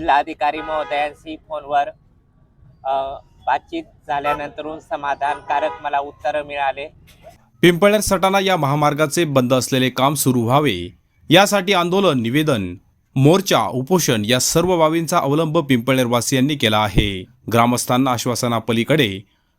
जिल्हाधिकारी महोदयांशी फोनवर बातचीत झाल्यानंतरून समाधानकारक मला उत्तरं मिळाले. पिंपळनेर सटाणा या महामार्गाचे बंद असलेले काम सुरू व्हावे यासाठी आंदोलन निवेदन मोर्चा उपोषण या सर्व बाबींचा अवलंब पिंपळनेरवासियांनी केला आहे. ग्रामस्थांना आश्वासनापलीकडे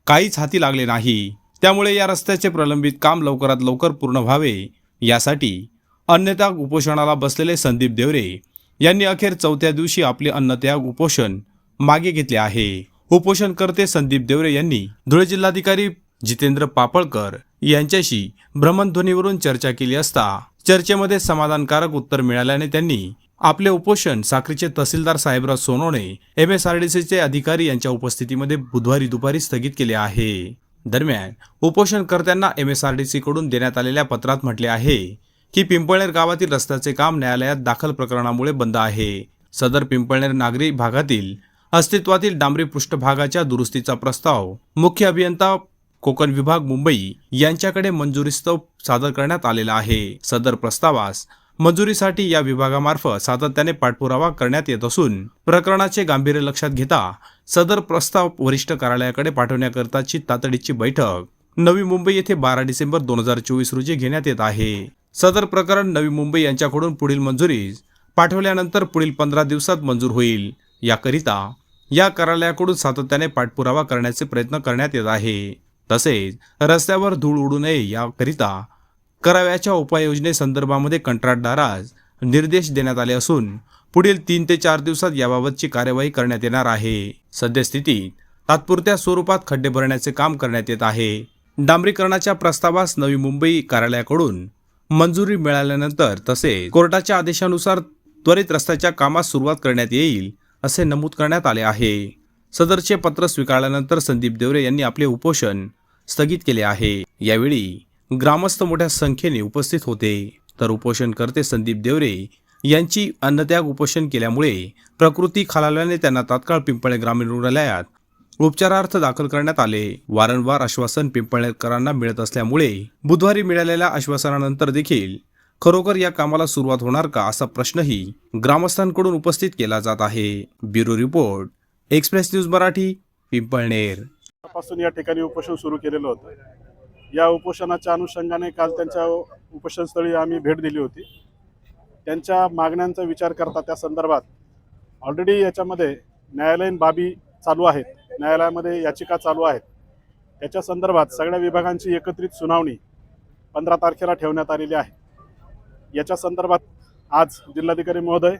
काहीच हाती लागले नाही. त्यामुळे या रस्त्याचे प्रलंबित काम लवकरात लवकर पूर्ण व्हावे यासाठी अन्यथा उपोषणाला बसलेले संदीप देवरे यांनी अखेर चौथ्या दिवशी आपले अन्नत्याग उपोषण मागे घेतले आहे. उपोषणकर्ते संदीप देवरे यांनी धुळे जिल्हाधिकारी जितेंद्र पापळकर यांच्याशी भ्रमणध्वनीवरून चर्चा केली असता चर्चेमध्ये समाधानकारक उत्तर मिळाल्याने त्यांनी आपले उपोषण साखरीचे तहसीलदार Sahebrao Sonawane M S R D सीचे अधिकारी यांच्या उपस्थितीमध्ये बुधवारी दुपारी स्थगित केले आहे. दरम्यान उपोषणकर्त्यांना एम एस आर डी सीकडून देण्यात आलेल्या पत्रात म्हटले आहे की पिंपळनेर गावातील रस्त्याचे काम न्यायालयात दाखल प्रकरणामुळे बंद आहे. सदर पिंपळनेर नागरी भागातील अस्तित्वातील डांबरी पृष्ठभागाच्या दुरुस्तीचा प्रस्ताव मुख्य अभियंता कोकण विभाग मुंबई यांच्याकडे मंजुरीस्तव सादर करण्यात आलेला आहे. सदर प्रस्तावास मंजुरीसाठी या विभागामार्फत सातत्याने पाठपुरावा करण्यात येत असून प्रकरणाचे गांभीर्य लक्षात घेता सदर प्रस्ताव वरिष्ठ कार्यालयाकडे पाठवण्याकरताची तातडीची बैठक नवी मुंबई येथे बारा डिसेंबर दोन हजार चोवीस रोजी घेण्यात येत आहे. सदर प्रकरण नवी मुंबई यांच्याकडून पुढील मंजुरी पाठवल्यानंतर पुढील पंधरा दिवसात मंजूर होईल. याकरिता या कार्यालयाकडून सातत्याने पाठपुरावा करण्याचे प्रयत्न करण्यात येत आहे. तसेच रस्त्यावर धूळ उडू नये याकरिता कराव्याच्या उपाययोजनेसंदर्भामध्ये कंत्राटदारास निर्देश देण्यात आले असून पुढील तीन ते चार दिवसात याबाबतची कार्यवाही करण्यात येणार आहे. सद्यस्थितीत तात्पुरत्या स्वरूपात खड्डे भरण्याचे काम करण्यात येत आहे. डांबरीकरणाच्या प्रस्तावास नवी मुंबई कार्यालयाकडून मंजुरी मिळाल्यानंतर तसेच कोर्टाच्या आदेशानुसार त्वरित रस्त्याच्या कामास सुरुवात करण्यात येईल असे नमूद करण्यात आले आहे. सदरचे पत्र स्वीकारल्यानंतर संदीप देवरे यांनी आपले उपोषण स्थगित केले आहे. यावेळी ग्रामस्थ मोठ्या संख्येने उपस्थित होते. तर उपोषणकर्ते संदीप देवरे यांची अन्नत्याग उपोषण केल्यामुळे प्रकृती खालावल्याने त्यांना तात्काळ पिंपळे ग्रामीण रुग्णालयात उपचारार्थ दाखल करण्यात आले. वारंवार आश्वासन पिंपळकरांना मिळत असल्यामुळे बुधवारी मिळालेल्या आश्वासनानंतर देखील खरोखर या कामाला सुरुवात होणार का असा प्रश्नही ग्रामस्थांकडून उपस्थित केला जात आहे. Bureau report express news Marathi Pimpalner. पासून या ठिकाणी उपोषण सुरू केलेलं होतं. या उपोषणाच्या अनुषंगाने काल त्यांच्या उपोषणस्थळी आम्ही भेट दिली होती. त्यांच्या मागण्यांचा विचार करता त्या संदर्भात ऑलरेडी याच्यामध्ये न्यायालयीन बाबी चालू आहेत. न्यायालयामध्ये याचिका चालू आहेत. त्याच्या संदर्भात सगळ्या विभागांची एकत्रित सुनावणी पंधरा तारखेला ठेवण्यात आलेली आहे. याच्या संदर्भात आज जिल्हाधिकारी महोदय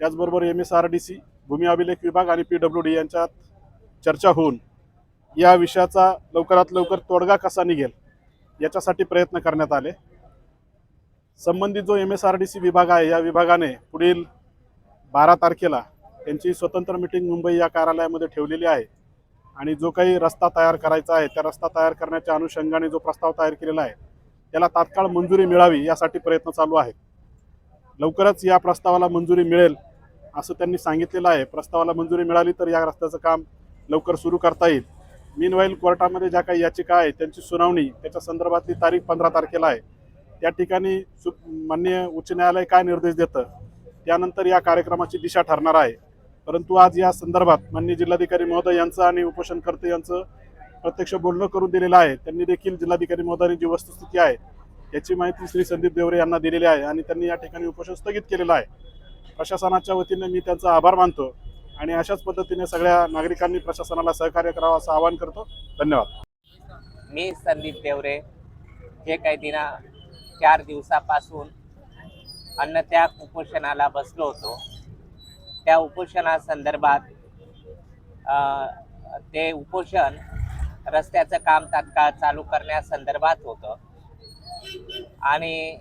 त्याचबरोबर M S R D C भूमी अभिलेख विभाग आणि पी डब्ल्यू डी यांच्यात चर्चा होऊन या विषयाचा लवकरात लवकर तोडगा कसा निघेल याच्यासाठी प्रयत्न करण्यात आले. संबंधित जो M S R D C विभाग आहे या विभागाने पुढील बारा तारखेला त्यांची स्वतंत्र मिटिंग मुंबई या कार्यालयामध्ये ठेवलेली आहे. आणि जो काही रस्ता तयार करायचा आहे त्या रस्ता तयार करण्याच्या अनुषंगाने जो प्रस्ताव तयार केलेला आहे त्याला तात्काळ मंजुरी मिळावी यासाठी प्रयत्न चालू आहे लवकरच या प्रस्तावाला मंजुरी मिळेल असं त्यांनी सांगितलेलं आहे. प्रस्तावाला मंजुरी मिळाली तर या रस्त्याचं काम लवकर सुरू करता येईल. मीनवाईल कोर्टामध्ये ज्या काही याचिका आहे त्यांची सुनावणी त्याच्या संदर्भातली तारीख पंधरा तारखेला आहे. त्या ठिकाणी सु माननीय उच्च न्यायालय काय निर्देश देतं त्यानंतर या कार्यक्रमाची दिशा ठरणार आहे. परंतु आज या संदर्भात माननीय जिल्हाधिकारी महोदय यांचं आणि उपोषणकर्ते यांचं प्रत्यक्ष बोलणं करून दिलेलं आहे. त्यांनी देखील जिल्हाधिकारी महोदयांनी जी वस्तुस्थिती आहे याची माहिती श्री संदीप देवरे यांना दिलेली आहे आणि त्यांनी या ठिकाणी उपोषण स्थगित केलेलं आहे. प्रशासनाच्या वतीने मी त्यांचा आभार मानतो आणि अशाच पद्धतीने सगळ्या नागरिकांनी प्रशासनाला सहकार्य करावं असं आवाहन करतो. धन्यवाद. मी संदीप देवरे. जे काही दिना चार दिवसापासून अन्नत्याग उपोषणाला बसलो होतो. त्या उपोषणासंदर्भात ते उपोषण रस्त्याचं काम तात्काळ चालू करण्यासंदर्भात होतं. आणि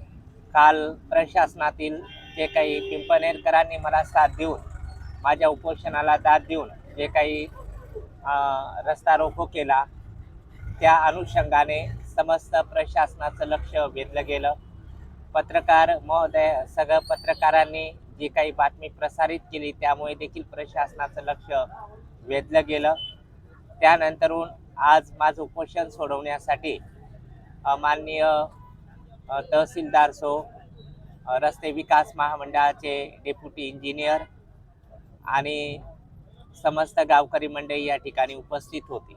काल प्रशासनातील जे काही पिंपनेरकरांनी मला साथ देऊन माझ्या उपोषणाला दाद देऊन जे काही रस्ता रोको केला त्या अनुषंगाने समस्त प्रशासनाचं लक्ष वेधलं गेलं. पत्रकार महोदय सगळं पत्रकारांनी जी काही बातमी प्रसारित केली त्यामुळे देखील प्रशासनाचं लक्ष वेधलं गेलं. त्यानंतरून आज माझं उपोषण सोडवण्यासाठी माननीय तहसीलदार सो रस्ते विकास महामंडळाचे डेप्युटी इंजिनियर आणि समस्त गावकरी मंडळी या ठिकाणी उपस्थित होती.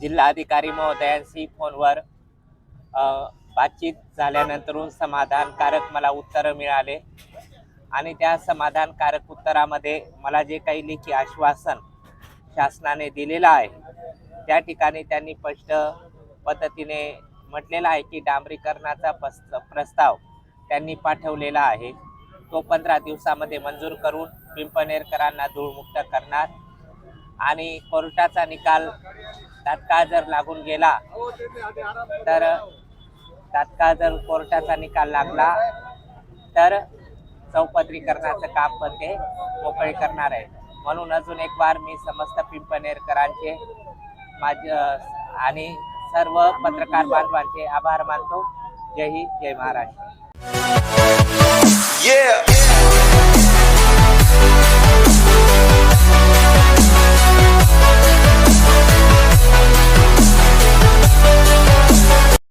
जिल्हाधिकारी महोदयांशी फोनवर बातचीत झाल्यानंतर समाधानकारक मला उत्तरं मिळाले. आणि त्या समाधानकारक उत्तरामध्ये मला जे काही लेखी आश्वासन शासनाने दिलेलं आहे त्या ठिकाणी त्यांनी स्पष्ट पद्धतीने म्हटलेलं आहे की डांबरीकरणाचा पस प्रस्ताव त्यांनी पाठवलेला आहे. तो पंधरा दिवसामध्ये मंजूर करून पिंपनेरकरांना धूळमुक्त करणार आणि कोर्टाचा निकाल तात्काळ जर लागून गेला तर तात्काळ जर कोर्टाचा निकाल लागला तर चौपदरीकरणाचं काम पण ते मोकळे करणार आहे. म्हणून अजून एक वार मी समस्त पिंपनेरकरांचे माझ आणि सर्व पत्रकार बांधवांचे आभार मानतो. जय हिंद जय महाराष्ट्र.